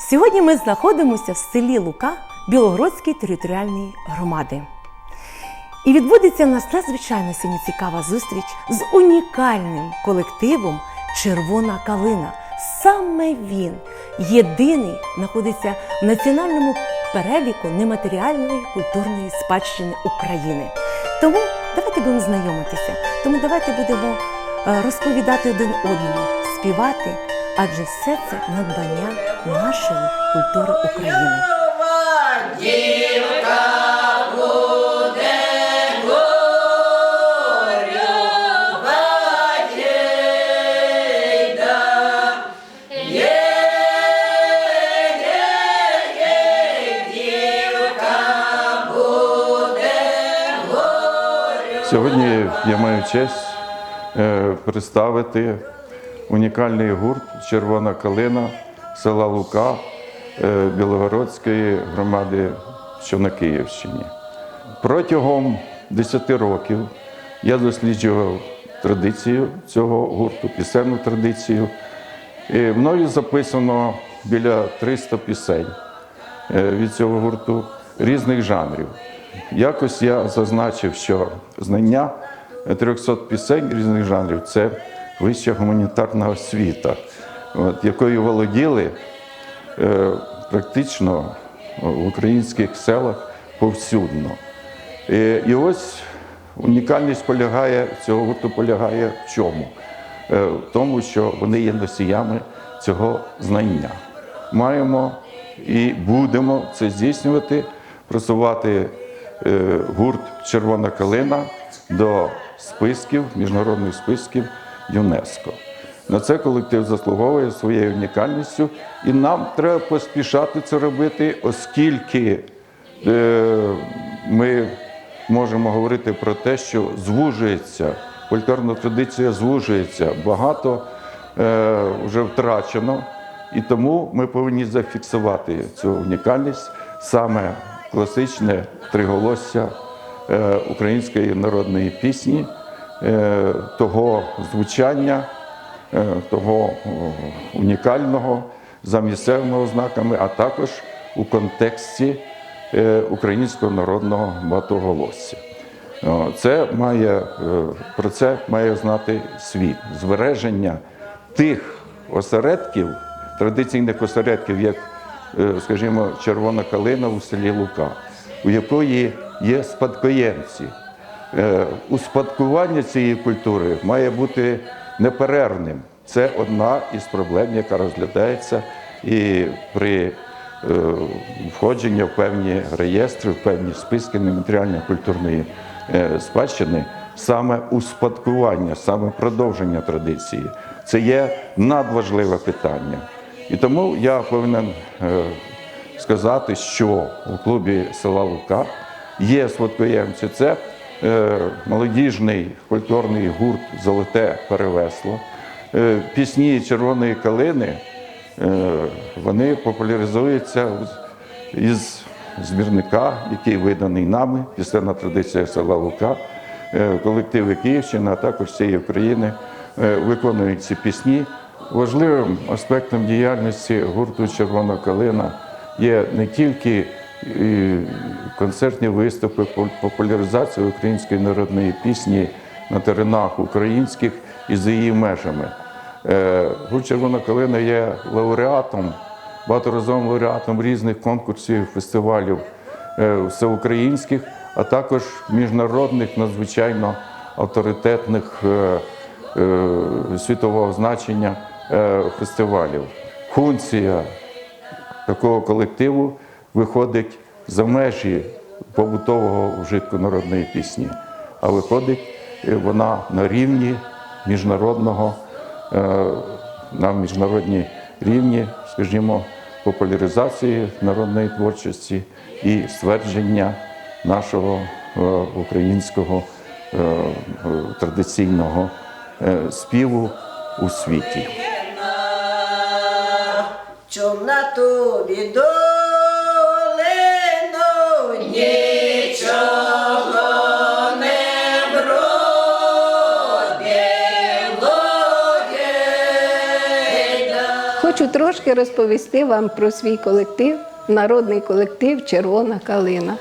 Сьогодні ми знаходимося в селі Лука Білогородської територіальної громади. І відбудеться в нас надзвичайно сьогодні цікава зустріч з унікальним колективом Червона калина. Саме він єдиний знаходиться в національному переліку нематеріальної культурної спадщини України. Тому давайте будемо знайомитися. Тому давайте будемо е, розповідати один одному, співати, адже все це надбання нашої культури України. Сьогодні я маю честь е, представити унікальний гурт Червона калина села Лука е, Білогородської громади, що на Київщині. Протягом 10 років я досліджував традицію цього гурту, пісенну традицію. І мною записано біля 300 пісень е, від цього гурту різних жанрів. Якось я зазначив, що знання 300 пісень різних жанрів це вища гуманітарна освіта, от, якою володіли е, практично в українських селах повсюдно. І, і ось унікальність полягає цього гурту полягає в чому? Е, В тому, що вони є носіями цього знання. Маємо і будемо це здійснювати, просувати е, гурт Червона калина до списків, міжнародних списків ЮНЕСКО. На це колектив заслуговує своєю унікальністю, і нам треба поспішати це робити, оскільки е, ми можемо говорити про те, що звужується, культурна традиція звужується, багато е, вже втрачено, і тому ми повинні зафіксувати цю унікальність саме класичне триголосся е, української народної пісні, того звучання, е, того унікального за місцевими ознаками, а також у контексті е, українського народного багатоголосся. Це має, е, про це має знати світ. Збереження тих осередків, традиційних осередків, як, е, скажімо, Червона калина у селі Лука, у якої є спадкоємці. Е, Успадкування цієї культури має бути неперервним. Це одна із проблем, яка розглядається і при е, входженні в певні реєстри, в певні списки нематеріальної культурної е, спадщини, саме успадкування, саме продовження традиції. Це є надважливе питання. І тому я повинен сказати, що у клубі села Лука є спадкоємці. Це молодіжний фольклорний гурт Золоте перевесло. Е, пісні Червоної калини е, вони популяризуються із збірника, який виданий нами, пісенна традиція села Лука. Е, Колективи Київщини, а також всієї України е, виконують ці пісні. Важливим аспектом діяльності гурту Червона калина є не тільки е, концертні виступи, популяризація української народної пісні на теренах українських і за її межами. Е, Гурт Червона калина є лауреатом, багаторазовим лауреатом різних конкурсів, фестивалів е, всеукраїнських, а також міжнародних надзвичайно авторитетних е, світового значення фестивалів. Функція такого колективу виходить за межі побутового вжитку народної пісні, а виходить е, вона на рівні міжнародного, е, на міжнародній рівні, скажімо, популяризації народної творчості і ствердження нашого е, українського традиційного співу у світі. Чом на тобі долину нічого. Хочу трошки розповісти вам про свій колектив, народний колектив Червона калина.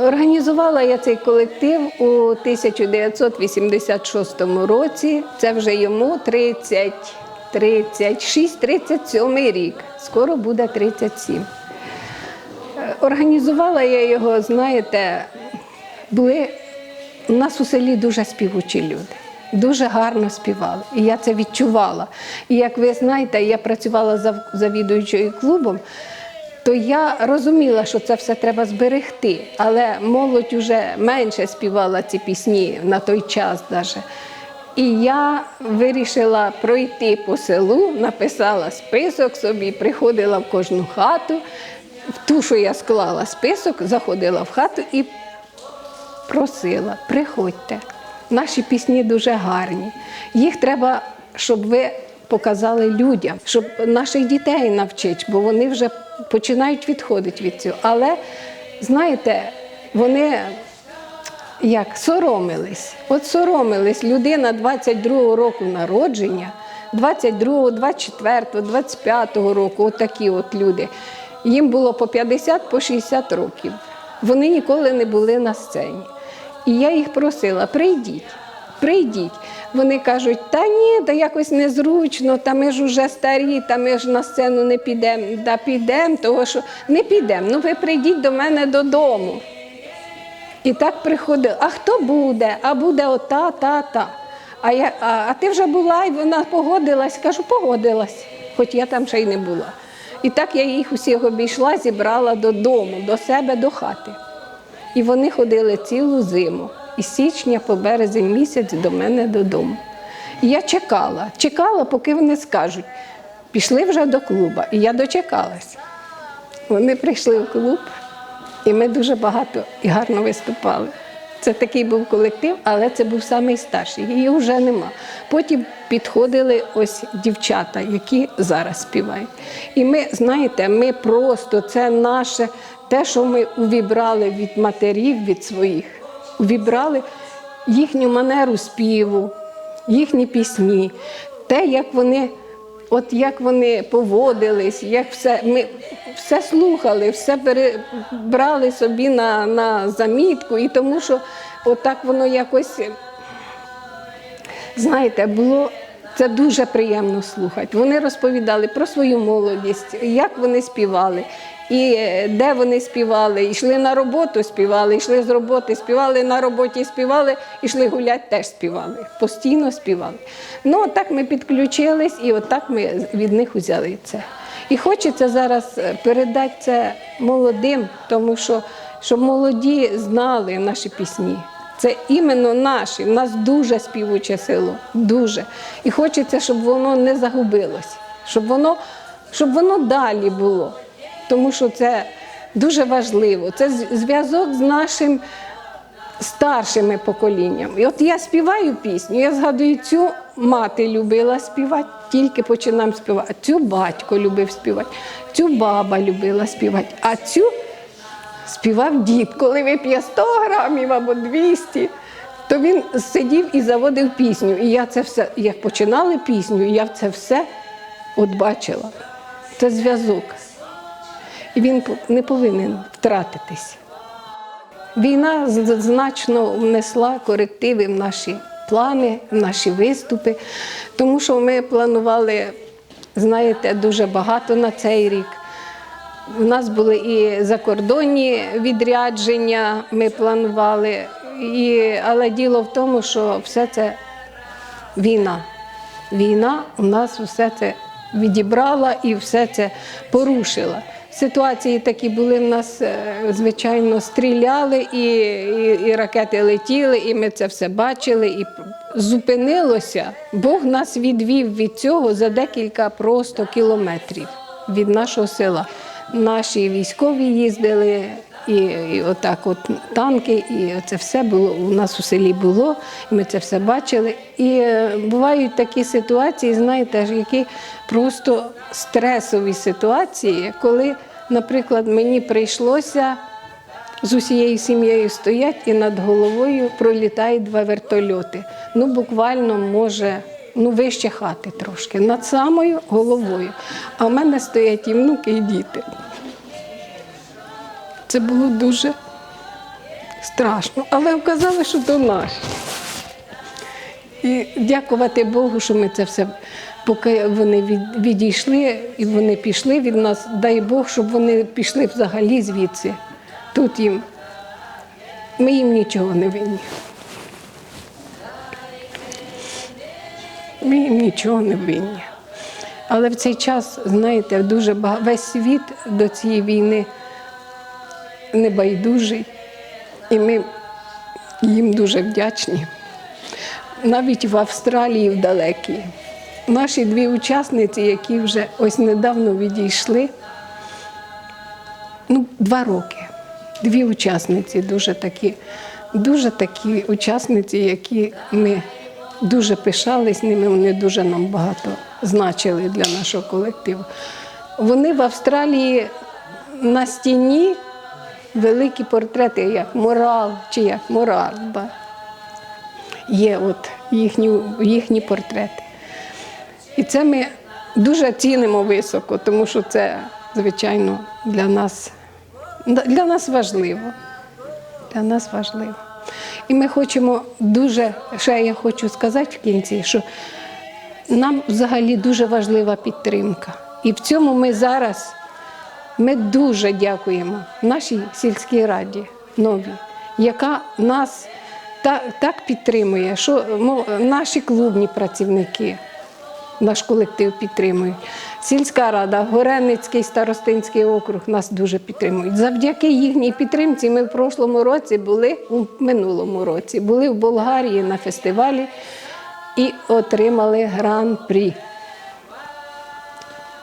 Організувала я цей колектив у 1986 році. Це вже йому 30, 36, 37 рік. Скоро буде 37. Організувала я його, знаєте, були у нас у селі дуже співучі люди. Дуже гарно співали, і я це відчувала. І як ви знаєте, я працювала зав- завідуючою клубом, то я розуміла, що це все треба зберегти. Але молодь вже менше співала ці пісні на той час. Даже. І я вирішила пройти по селу, написала список собі, приходила в кожну хату. В ту, що я склала список, заходила в хату і просила, приходьте. Наші пісні дуже гарні. Їх треба, щоб ви показали людям, щоб наших дітей навчити, бо вони вже починають відходити від цього. Але знаєте, вони як соромились. От соромились людина 22-го року народження, 22-го, 24-го, 25-го року, такі от люди. Їм було по 50, по 60 років. Вони ніколи не були на сцені. І я їх просила: прийдіть, прийдіть. Вони кажуть, та ні, та якось незручно, та ми ж уже старі, та ми ж на сцену не підемо. Да підемо, того що не підемо. Ну ви прийдіть до мене додому. І так приходили, а хто буде? А буде ота, та, та. А, я, а, а ти вже була, і вона погодилась. Кажу, погодилась, хоч я там ще й не була. І так я їх усіх обійшла, зібрала додому, до себе, до хати. І вони ходили цілу зиму, із січня по березень місяць до мене додому. І я чекала, чекала, поки вони скажуть, пішли вже до клуба. І я дочекалась. Вони прийшли в клуб, і ми дуже багато і гарно виступали. Це такий був колектив, але це був самий старший. Її вже нема. Потім підходили ось дівчата, які зараз співають. І ми, знаєте, ми просто це наше, те, що ми увібрали від матерів, від своїх, увібрали їхню манеру співу, їхні пісні, те, як вони. От як вони поводились, як все, ми все слухали, все перебрали собі на, на замітку, і тому що отак воно якось, знаєте, було це дуже приємно слухати. Вони розповідали про свою молодість, як вони співали, і де вони співали, йшли на роботу, співали, йшли з роботи, співали на роботі, співали, йшли гуляти, теж співали, постійно співали. Ну, отак ми підключились, і отак ми від них взяли це. І хочеться зараз е, передати це молодим, тому що щоб молоді знали наші пісні. Це іменно наші. У нас дуже співуче село, дуже. І хочеться, щоб воно не загубилось, щоб воно, щоб воно далі було. Тому що це дуже важливо. Це зв'язок з нашим старшими поколіннями. І от я співаю пісню, я згадую, цю мати любила співати, тільки починам співати. Цю батько любив співати, цю баба любила співати, а цю співав дід. Коли вип'є 100 грамів або 200, то він сидів і заводив пісню. І я це все, як починали пісню, я це все от бачила. Це зв'язок. Він не повинен втратитись. Війна значно внесла корективи в наші плани, в наші виступи, тому що ми планували, знаєте, дуже багато на цей рік. У нас були і закордонні відрядження, ми планували, і, але діло в тому, що все це війна. Війна у нас все це відібрала і все це порушила. Ситуації такі були в нас, е, звичайно, стріляли, і, і, і ракети летіли, і ми це все бачили. І зупинилося. Бог нас відвів від цього за декілька просто кілометрів від нашого села. Наші військові їздили, і, і отак, от танки, і це все було у нас у селі було. І ми це все бачили. І е, бувають такі ситуації, знаєте, які просто стресові ситуації, коли, наприклад, мені прийшлося з усією сім'єю стоять і над головою пролітають два вертольоти. Ну, буквально, може, ну вище хати трошки, над самою головою. А в мене стоять і внуки, і діти. Це було дуже страшно, але вказали, що то наш. І дякувати Богу, що ми це все, поки вони відійшли і вони пішли від нас, дай Бог, щоб вони пішли взагалі звідси. Тут їм. Ми їм нічого не винні. Ми їм нічого не винні. Але в цей час, знаєте, дуже бага- весь світ до цієї війни небайдужий. І ми їм дуже вдячні. Навіть в Австралії в далекій. Наші дві учасниці, які вже ось недавно відійшли, ну, два роки. Дві учасниці, дуже такі, дуже такі учасниці, які ми дуже пишались ними, вони дуже нам багато значили для нашого колективу. Вони в Австралії на стіні великі портрети, як морал чи як мораль. Да. Є от їхні, їхні портрети. І це ми дуже цінимо високо, тому що це, звичайно, для нас, для нас важливо. Для нас важливо. І ми хочемо дуже, ще я хочу сказати в кінці, що нам взагалі дуже важлива підтримка. І в цьому ми зараз ми дуже дякуємо нашій сільській раді новій, яка нас так, так підтримує, що мов, наші клубні працівники, наш колектив підтримують. Сільська рада, Горенницький старостинський округ нас дуже підтримують. Завдяки їхній підтримці ми в прошлому році були у минулому році, були в Болгарії на фестивалі і отримали гран-прі.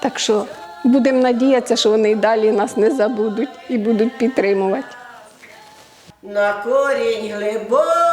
Так що будемо надіятися, що вони далі нас не забудуть і будуть підтримувати. На корінь глибока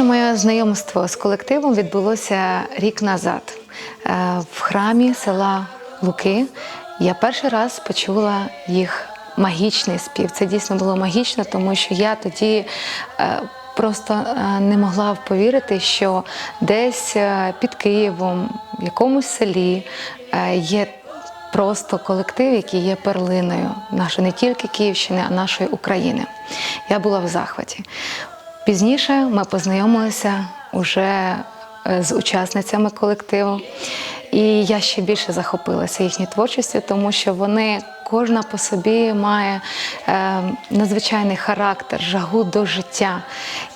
Перше моє знайомство з колективом відбулося рік назад Е, в храмі села Луки. Я перший раз почула їх магічний спів. Це дійсно було магічно, тому що я тоді. е, Просто е, не могла повірити, що десь під Києвом, в якомусь селі є просто колектив, який є перлиною нашої не тільки Київщини, а нашої України. Я була в захваті. Пізніше ми познайомилися уже е, з учасницями колективу, і я ще більше захопилася їхньою творчістю, тому що вони кожна по собі має е, надзвичайний характер, жагу до життя.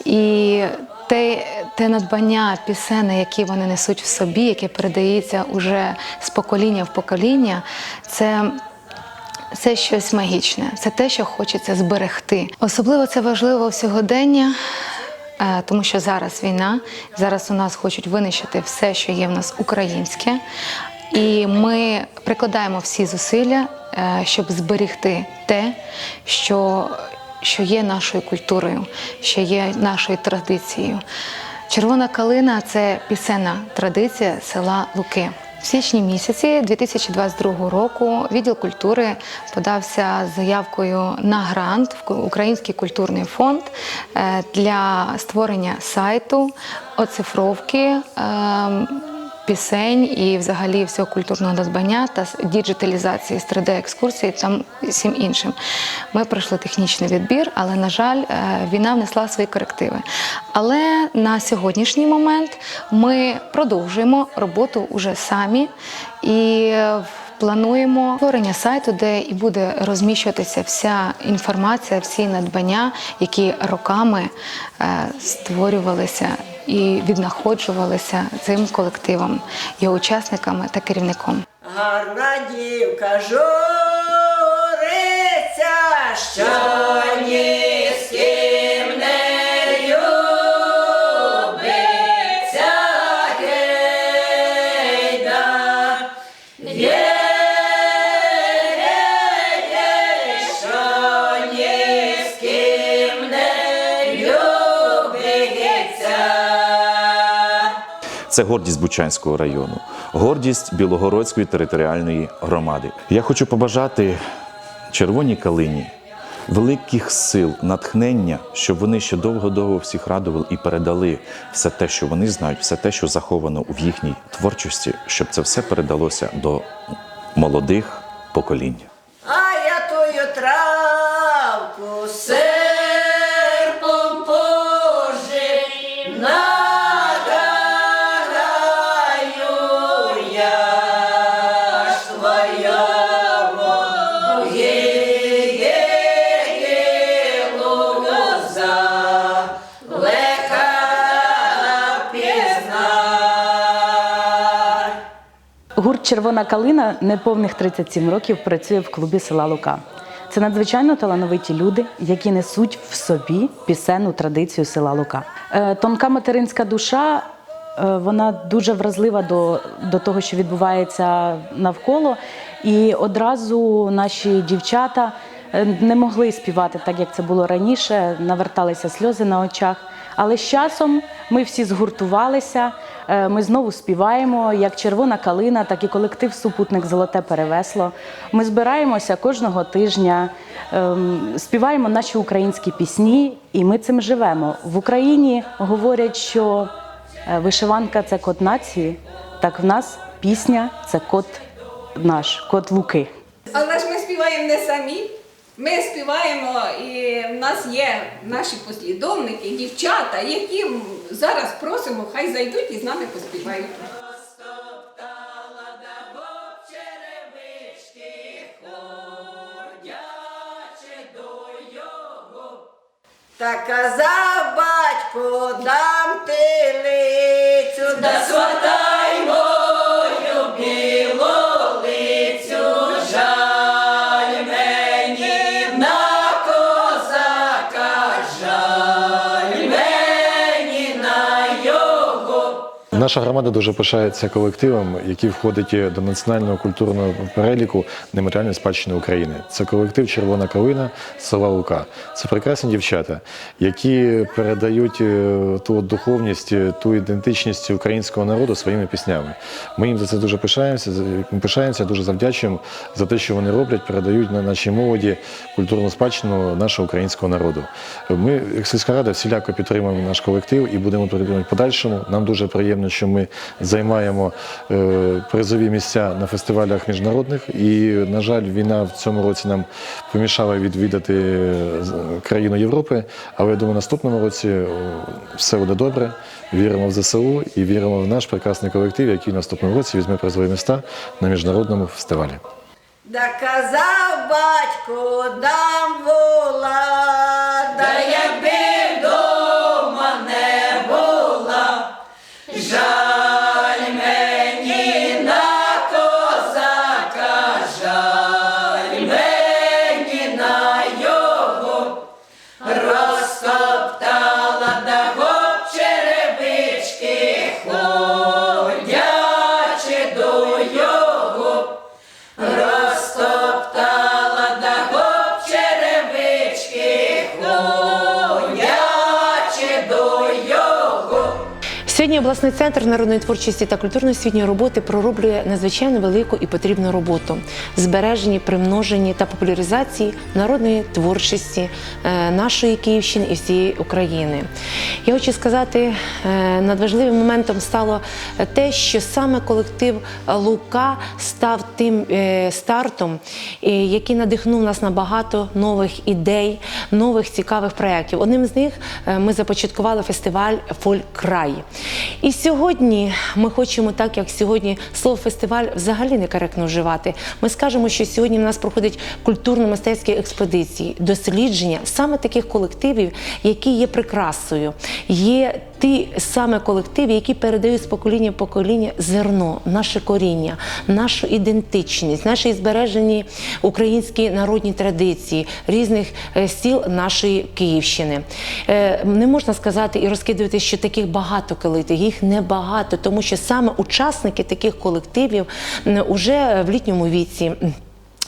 І те, те надбання пісенне, які вони несуть в собі, яке передається уже з покоління в покоління, це це щось магічне, це те, що хочеться зберегти. Особливо це важливо в сьогодення, е, тому що зараз війна, зараз у нас хочуть винищити все, що є в нас українське. І ми прикладаємо всі зусилля, е, щоб зберегти те, що, що є нашою культурою, що є нашою традицією. Червона калина це пісенна традиція села Луки. В січні місяці 2022 року відділ культури подався заявкою на грант в Український культурний фонд е, для створення сайту, оцифровки. Пісень і взагалі всього культурного надбання та діджиталізації з 3D-екскурсії та всім іншим. Ми пройшли технічний відбір, але, на жаль, е, війна внесла свої корективи. Але на сьогоднішній момент ми продовжуємо роботу уже самі і е, Плануємо створення сайту, де і буде розміщуватися вся інформація, всі надбання, які роками е, створювалися і віднаходжувалися цим колективом, його учасниками та керівником. Гарна дівка жориця, що ні це гордість Бучанського району, гордість Білогородської територіальної громади. Я хочу побажати червоній калині великих сил, натхнення, щоб вони ще довго-довго всіх радували і передали все те, що вони знають, все те, що заховано в їхній творчості, щоб це все передалося до молодих поколінь. Червона калина неповних 37 років працює в клубі села Лука. Це надзвичайно талановиті люди, які несуть в собі пісенну традицію села Лука. Е, Тонка материнська душа. е, Вона дуже вразлива до, до того, що відбувається навколо, і одразу наші дівчата е, не могли співати так, як це було раніше. Наверталися сльози на очах. Але з часом ми всі згуртувалися. Е, Ми знову співаємо як червона калина, так і колектив Супутник Золоте Перевесло. Ми збираємося кожного тижня, ем, співаємо наші українські пісні, і ми цим живемо. В Україні говорять, що е, вишиванка це код нації. Так в нас пісня це код наш, код Луки. Але ж ми співаємо не самі. Ми співаємо, і в нас є наші послідовники, дівчата, які зараз просимо, хай зайдуть і з нами поспівають. Та казав батько, дам телицю, да сватай Наша громада дуже пишається колективом, який входить до національного культурного переліку нематеріальної спадщини України. Це колектив Червона калина села Лука. Це прекрасні дівчата, які передають е, ту духовність, е, ту ідентичність українського народу своїми піснями. Ми їм за це дуже пишаємося. пишаємося, дуже завдячуємо за те, що вони роблять, передають на нашій молоді культурну спадщину нашого українського народу. Ми, як сільська рада, всіляко підтримуємо наш колектив і будемо підтримувати подальшому. Нам дуже приємно, що ми займаємо е, призові місця на фестивалях міжнародних. І, на жаль, війна в цьому році нам помішала відвідати е, країну Європи. Але я думаю, наступному році е, все буде добре. Віримо в ЗСУ і віримо в наш прекрасний колектив, який наступному році візьме призові міста на міжнародному фестивалі. Да батько, дам вола, да обласний центр народної творчості та культурно-освітньої роботи пророблює надзвичайно велику і потрібну роботу збереженні, примноженні та популяризації народної творчості е, нашої Київщини і всієї України. Я хочу сказати, е, надважливим моментом стало те, що саме колектив Лука став тим е, стартом, який надихнув нас на багато нових ідей, нових цікавих проєктів. Одним з них ми започаткували фестиваль Фолькрай. І сьогодні ми хочемо, так як сьогодні слово фестиваль взагалі некоректно вживати. Ми скажемо, що сьогодні в нас проходять культурно-мистецькі експедиції, дослідження саме таких колективів, які є прикрасою. Є ті саме колективи, які передають з покоління в покоління зерно, наше коріння, нашу ідентичність, наші збережені українські народні традиції різних е, сіл нашої Київщини. Е, Не можна сказати і розкидувати, що таких багато колективів, їх небагато, тому що саме учасники таких колективів м, уже в літньому віці.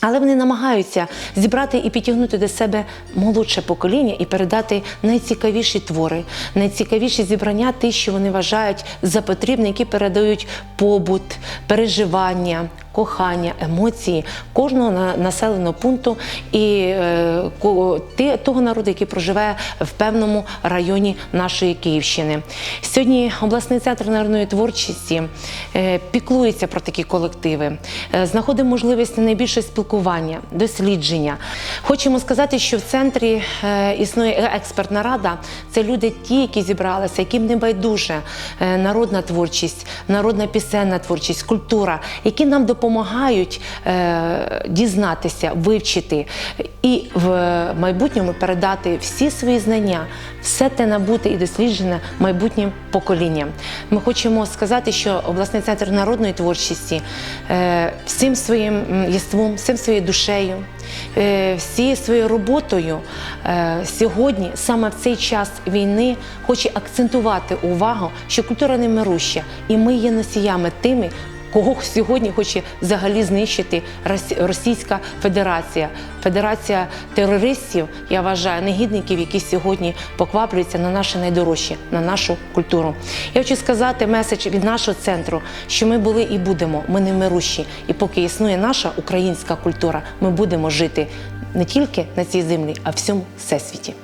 Але вони намагаються зібрати і підтягнути до себе молодше покоління і передати найцікавіші твори, найцікавіші зібрання, ті, що вони вважають за потрібне, які передають побут, переживання, кохання, емоції кожного населеного пункту і е, того народу, який проживає в певному районі нашої Київщини. Сьогодні обласний центр народної творчості е, піклується про такі колективи, е, знаходить можливість на найбільше спілкування, дослідження. Хочемо сказати, що в центрі існує експертна рада. Це люди, ті, які зібралися, яким не байдуже народна творчість, народна пісенна творчість, культура, які нам допомагають е, дізнатися, вивчити і в майбутньому передати всі свої знання, все те набуте і досліджене майбутнім поколінням. Ми хочемо сказати, що обласний центр народної творчості е, всім своїм єством, всім своєю душею, е, всією своєю роботою сьогодні, саме в цей час війни, хоче акцентувати увагу, що культура не мируща, і ми є носіями тими. Кого сьогодні хоче взагалі знищити Рос- Російська Федерація, Федерація терористів, я вважаю, негідників, які сьогодні покваплюються на наше найдорожче, на нашу культуру. Я хочу сказати меседж від нашого центру, що ми були і будемо, ми не мирущі. І поки існує наша українська культура, ми будемо жити не тільки на цій землі, а всьому всесвіті.